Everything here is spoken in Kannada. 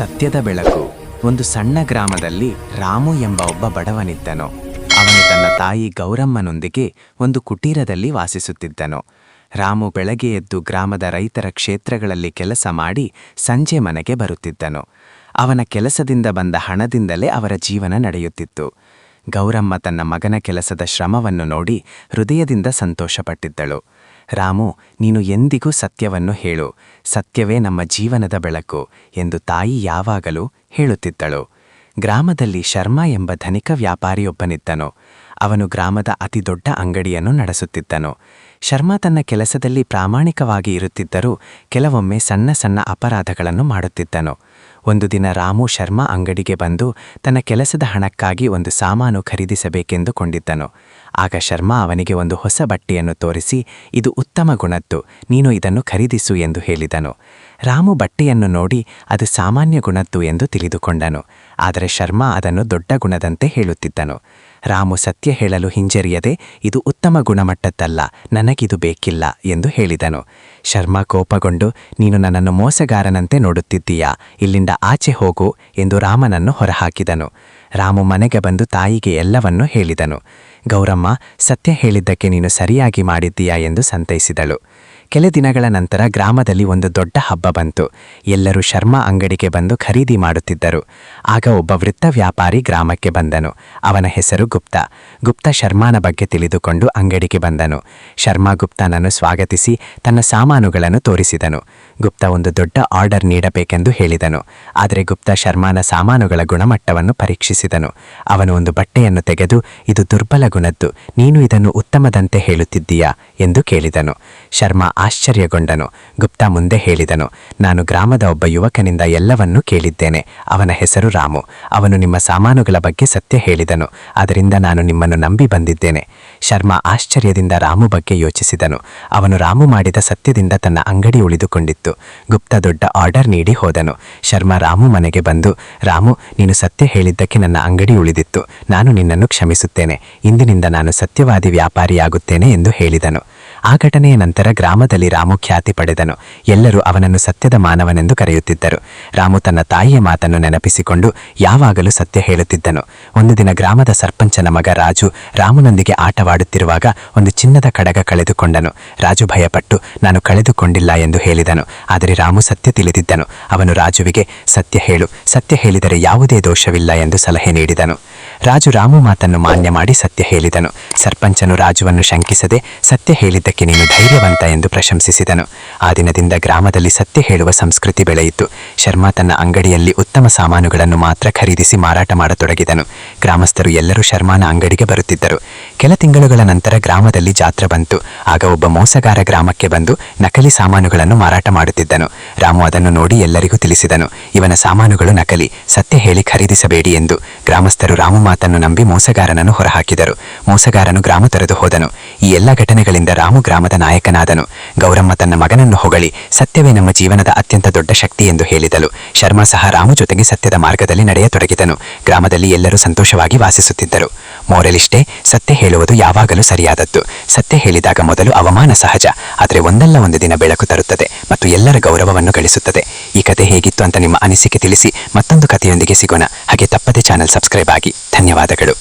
ಸತ್ಯದ ಬೆಳಕು. ಒಂದು ಸಣ್ಣ ಗ್ರಾಮದಲ್ಲಿ ರಾಮು ಎಂಬ ಒಬ್ಬ ಬಡವನಿದ್ದನು. ಅವನು ತನ್ನ ತಾಯಿ ಗೌರಮ್ಮನೊಂದಿಗೆ ಒಂದು ಕುಟೀರದಲ್ಲಿ ವಾಸಿಸುತ್ತಿದ್ದನು. ರಾಮು ಬೆಳಗ್ಗೆ ಎದ್ದು ಗ್ರಾಮದ ರೈತರ ಕ್ಷೇತ್ರಗಳಲ್ಲಿ ಕೆಲಸ ಮಾಡಿ ಸಂಜೆ ಮನೆಗೆ ಬರುತ್ತಿದ್ದನು. ಅವನ ಕೆಲಸದಿಂದ ಬಂದ ಹಣದಿಂದಲೇ ಅವರ ಜೀವನ ನಡೆಯುತ್ತಿತ್ತು. ಗೌರಮ್ಮ ತನ್ನ ಮಗನ ಕೆಲಸದ ಶ್ರಮವನ್ನು ನೋಡಿ ಹೃದಯದಿಂದ ಸಂತೋಷಪಟ್ಟಿದ್ದಳು. ರಾಮು, ನೀನು ಎಂದಿಗೂ ಸತ್ಯವನ್ನು ಹೇಳು. ಸತ್ಯವೇ ನಮ್ಮ ಜೀವನದ ಬೆಳಕು ಎಂದು ತಾಯಿ ಯಾವಾಗಲೂ ಹೇಳುತ್ತಿದ್ದಳು. ಗ್ರಾಮದಲ್ಲಿ ಶರ್ಮಾ ಎಂಬ ಧನಿಕ ವ್ಯಾಪಾರಿಯೊಬ್ಬನಿದ್ದನು. ಅವನು ಗ್ರಾಮದ ಅತಿದೊಡ್ಡ ಅಂಗಡಿಯನ್ನು ನಡೆಸುತ್ತಿದ್ದನು. ಶರ್ಮಾ ತನ್ನ ಕೆಲಸದಲ್ಲಿ ಪ್ರಾಮಾಣಿಕವಾಗಿ ಇರುತ್ತಿದ್ದರೂ ಕೆಲವೊಮ್ಮೆ ಸಣ್ಣ ಸಣ್ಣ ಅಪರಾಧಗಳನ್ನು ಮಾಡುತ್ತಿದ್ದನು. ಒಂದು ದಿನ ರಾಮು ಶರ್ಮಾ ಅಂಗಡಿಗೆ ಬಂದು ತನ್ನ ಕೆಲಸದ ಹಣಕ್ಕಾಗಿ ಒಂದು ಸಾಮಾನು ಖರೀದಿಸಬೇಕೆಂದುಕೊಂಡಿದ್ದನು ಆಗ ಶರ್ಮಾ ಅವನಿಗೆ ಒಂದು ಹೊಸ ಬಟ್ಟೆಯನ್ನು ತೋರಿಸಿ, ಇದು ಉತ್ತಮ ಗುಣದ್ದು, ನೀನು ಇದನ್ನು ಖರೀದಿಸು ಎಂದು ಹೇಳಿದನು. ರಾಮು ಬಟ್ಟೆಯನ್ನು ನೋಡಿ ಅದು ಸಾಮಾನ್ಯ ಗುಣದ್ದು ಎಂದು ತಿಳಿದುಕೊಂಡನು. ಆದರೆ ಶರ್ಮಾ ಅದನ್ನು ದೊಡ್ಡ ಗುಣದಂತೆ ಹೇಳುತ್ತಿದ್ದನು. ರಾಮು ಸತ್ಯ ಹೇಳಲು ಹಿಂಜರಿಯದೆ, ಇದು ಉತ್ತಮ ಗುಣಮಟ್ಟದ್ದಲ್ಲ, ನನಗಿದು ಬೇಕಿಲ್ಲ ಎಂದು ಹೇಳಿದನು. ಶರ್ಮಾ ಕೋಪಗೊಂಡು, ನೀನು ನನ್ನನ್ನು ಮೋಸಗಾರನಂತೆ ನೋಡುತ್ತಿದ್ದೀಯಾ? ಇಲ್ಲಿಂದ ಆಚೆ ಹೋಗು ಎಂದು ರಾಮನನ್ನು ಹೊರಹಾಕಿದನು. ರಾಮು ಮನೆಗೆ ಬಂದು ತಾಯಿಗೆ ಎಲ್ಲವನ್ನೂ ಹೇಳಿದನು. ಗೌರಮ್ಮ, ಸತ್ಯ ಹೇಳಿದ್ದಕ್ಕೆ ನೀನು ಸರಿಯಾಗಿ ಮಾಡಿದ್ದೀಯಾ ಎಂದು ಸಂತೈಸಿದಳು. ಕೆಲ ದಿನಗಳ ನಂತರ ಗ್ರಾಮದಲ್ಲಿ ಒಂದು ದೊಡ್ಡ ಹಬ್ಬ ಬಂತು. ಎಲ್ಲರೂ ಶರ್ಮಾ ಅಂಗಡಿಗೆ ಬಂದು ಖರೀದಿ ಮಾಡುತ್ತಿದ್ದರು. ಆಗ ಒಬ್ಬ ವೃತ್ತ ವ್ಯಾಪಾರಿ ಗ್ರಾಮಕ್ಕೆ ಬಂದನು. ಅವನ ಹೆಸರು ಗುಪ್ತಾ. ಗುಪ್ತಾ ಶರ್ಮಾನ ಬಗ್ಗೆ ತಿಳಿದುಕೊಂಡು ಅಂಗಡಿಗೆ ಬಂದನು. ಶರ್ಮಾ ಗುಪ್ತನನ್ನು ಸ್ವಾಗತಿಸಿ ತನ್ನ ಸಾಮಾನುಗಳನ್ನು ತೋರಿಸಿದನು. ಗುಪ್ತಾ ಒಂದು ದೊಡ್ಡ ಆರ್ಡರ್ ನೀಡಬೇಕೆಂದು ಹೇಳಿದನು. ಆದರೆ ಗುಪ್ತಾ ಶರ್ಮಾನ ಸಾಮಾನುಗಳ ಗುಣಮಟ್ಟವನ್ನು ಪರೀಕ್ಷಿಸಿದನು. ಅವನು ಒಂದು ಬಟ್ಟೆಯನ್ನು ತೆಗೆದು, ಇದು ದುರ್ಬಲ ಗುಣದ್ದು, ನೀನು ಇದನ್ನು ಉತ್ತಮದಂತೆ ಹೇಳುತ್ತಿದ್ದೀಯಾ? ಎಂದು ಕೇಳಿದನು. ಶರ್ಮಾ ಆಶ್ಚರ್ಯಗೊಂಡನು. ಗುಪ್ತಾ ಮುಂದೆ ಹೇಳಿದನು, ನಾನು ಗ್ರಾಮದ ಒಬ್ಬ ಯುವಕನಿಂದ ಎಲ್ಲವನ್ನೂ ಕೇಳಿದ್ದೇನೆ. ಅವನ ಹೆಸರು ರಾಮು. ಅವನು ನಿಮ್ಮ ಸಾಮಾನುಗಳ ಬಗ್ಗೆ ಸತ್ಯ ಹೇಳಿದನು. ಅದರಿಂದ ನಾನು ನಿಮ್ಮನ್ನು ನಂಬಿ ಬಂದಿದ್ದೇನೆ. ಶರ್ಮಾ ಆಶ್ಚರ್ಯದಿಂದ ರಾಮು ಬಗ್ಗೆ ಯೋಚಿಸಿದನು. ಅವನು ರಾಮು ಮಾಡಿದ ಸತ್ಯದಿಂದ ತನ್ನ ಅಂಗಡಿ ಉಳಿದುಕೊಂಡಿತ್ತು. ಗುಪ್ತಾ ದೊಡ್ಡ ಆರ್ಡರ್ ನೀಡಿ ಹೋದನು. ಶರ್ಮಾ ರಾಮು ಮನೆಗೆ ಬಂದು, ರಾಮು, ನೀನು ಸತ್ಯ ಹೇಳಿದ್ದಕ್ಕೆ ನನ್ನ ಅಂಗಡಿ ಉಳಿದಿತ್ತು. ನಾನು ನಿನ್ನನ್ನು ಕ್ಷಮಿಸುತ್ತೇನೆ. ಇಂದಿನಿಂದ ನಾನು ಸತ್ಯವಾದಿ ವ್ಯಾಪಾರಿಯಾಗುತ್ತೇನೆ ಎಂದು ಹೇಳಿದನು. ಆ ಘಟನೆಯ ನಂತರ ಗ್ರಾಮದಲ್ಲಿ ರಾಮು ಖ್ಯಾತಿ ಪಡೆದನು. ಎಲ್ಲರೂ ಅವನನ್ನು ಸತ್ಯದ ಮಾನವನೆಂದು ಕರೆಯುತ್ತಿದ್ದರು. ರಾಮು ತನ್ನ ತಾಯಿಯ ಮಾತನ್ನು ನೆನಪಿಸಿಕೊಂಡು ಯಾವಾಗಲೂ ಸತ್ಯ ಹೇಳುತ್ತಿದ್ದನು. ಒಂದು ದಿನ ಗ್ರಾಮದ ಸರ್ಪಂಚನ ಮಗ ರಾಜು ರಾಮನೊಂದಿಗೆ ಆಟವಾಡುತ್ತಿರುವಾಗ ಒಂದು ಚಿನ್ನದ ಕಡಗ ಕಳೆದುಕೊಂಡನು. ರಾಜು ಭಯಪಟ್ಟು, ನಾನು ಕಳೆದುಕೊಂಡಿಲ್ಲ ಎಂದು ಹೇಳಿದನು. ಆದರೆ ರಾಮು ಸತ್ಯ ತಿಳಿದಿದ್ದನು. ಅವನು ರಾಜುವಿಗೆ, ಸತ್ಯ ಹೇಳು. ಸತ್ಯ ಹೇಳಿದರೆ ಯಾವುದೇ ದೋಷವಿಲ್ಲ ಎಂದು ಸಲಹೆ ನೀಡಿದನು. ರಾಜು ರಾಮು ಮಾತನ್ನು ಮಾನ್ಯ ಮಾಡಿ ಸತ್ಯ ಹೇಳಿದನು. ಸರ್ಪಂಚನು ರಾಜುವನ್ನು ಶಂಕಿಸದೆ ಸತ್ಯ ಹೇಳಿದ್ದಕ್ಕೆ ನೀನು ಧೈರ್ಯವಂತ ಎಂದು ಪ್ರಶಂಸಿಸಿದನು. ಆ ದಿನದಿಂದ ಗ್ರಾಮದಲ್ಲಿ ಸತ್ಯ ಹೇಳುವ ಸಂಸ್ಕೃತಿ ಬೆಳೆಯಿತು. ಶರ್ಮಾ ತನ್ನ ಅಂಗಡಿಯಲ್ಲಿ ಉತ್ತಮ ಸಾಮಾನುಗಳನ್ನು ಮಾತ್ರ ಖರೀದಿಸಿ ಮಾರಾಟ ಮಾಡತೊಡಗಿದನು. ಗ್ರಾಮಸ್ಥರು ಎಲ್ಲರೂ ಶರ್ಮಾನ ಅಂಗಡಿಗೆ ಬರುತ್ತಿದ್ದರು. ಕೆಲ ತಿಂಗಳುಗಳ ನಂತರ ಗ್ರಾಮದಲ್ಲಿ ಜಾತ್ರೆ ಬಂತು. ಆಗ ಒಬ್ಬ ಮೋಸಗಾರ ಗ್ರಾಮಕ್ಕೆ ಬಂದು ನಕಲಿ ಸಾಮಾನುಗಳನ್ನು ಮಾರಾಟ ಮಾಡುತ್ತಿದ್ದನು. ರಾಮು ಅದನ್ನು ನೋಡಿ ಎಲ್ಲರಿಗೂ ತಿಳಿಸಿದನು. ಇವನ ಸಾಮಾನುಗಳು ನಕಲಿ. ಸತ್ಯ ಹೇಳಿ ಖರೀದಿಸಬೇಡಿ ಎಂದು ಗ್ರಾಮಸ್ಥರು ರಾಮು ಮಾತನ್ನು ನಂಬಿ ಮೋಸಗಾರನನ್ನು ಹೊರಹಾಕಿದರು. ಮೋಸಗಾರನು ಗ್ರಾಮ ತೊರೆದು ಹೋದನು. ಈ ಎಲ್ಲ ಘಟನೆಗಳಿಂದ ರಾಮು ಗ್ರಾಮದ ನಾಯಕನಾದನು. ಗೌರಮ್ಮ ತನ್ನ ಮಗನನ್ನು ಹೊಗಳಿ, ಸತ್ಯವೇ ನಮ್ಮ ಜೀವನದ ಅತ್ಯಂತ ದೊಡ್ಡ ಶಕ್ತಿ ಎಂದು ಹೇಳಿದಳು. ಶರ್ಮಾ ಸಹ ರಾಮು ಜೊತೆಗೆ ಸತ್ಯದ ಮಾರ್ಗದಲ್ಲಿ ನಡೆಯತೊಡಗಿದನು. ಗ್ರಾಮದಲ್ಲಿ ಎಲ್ಲರೂ ಸಂತೋಷವಾಗಿ ವಾಸಿಸುತ್ತಿದ್ದರು. ಮೋರಲಿಷ್ಟೇ, ಸತ್ಯ ಹೇಳುವುದು ಯಾವಾಗಲೂ ಸರಿಯಾದದ್ದು. ಸತ್ಯ ಹೇಳಿದಾಗ ಮೊದಲು ಅವಮಾನ ಸಹಜ, ಆದರೆ ಒಂದಲ್ಲ ಒಂದು ದಿನ ಬೆಳಕು ತರುತ್ತದೆ ಮತ್ತು ಎಲ್ಲರ ಗೌರವವನ್ನು ಗಳಿಸುತ್ತದೆ. ಈ ಕತೆ ಹೇಗಿತ್ತು ಅಂತ ನಿಮ್ಮ ಅನಿಸಿಕೆ ತಿಳಿಸಿ ಮತ್ತೊಂದು ಕಥೆಯೊಂದಿಗೆ ಸಿಗೋಣ. ಹಾಗೆ ತಪ್ಪದೆ ಚಾನೆಲ್ ಸಬ್ಸ್ಕ್ರೈಬ್ ಆಗಿ. ధన్యవాదಗಳು.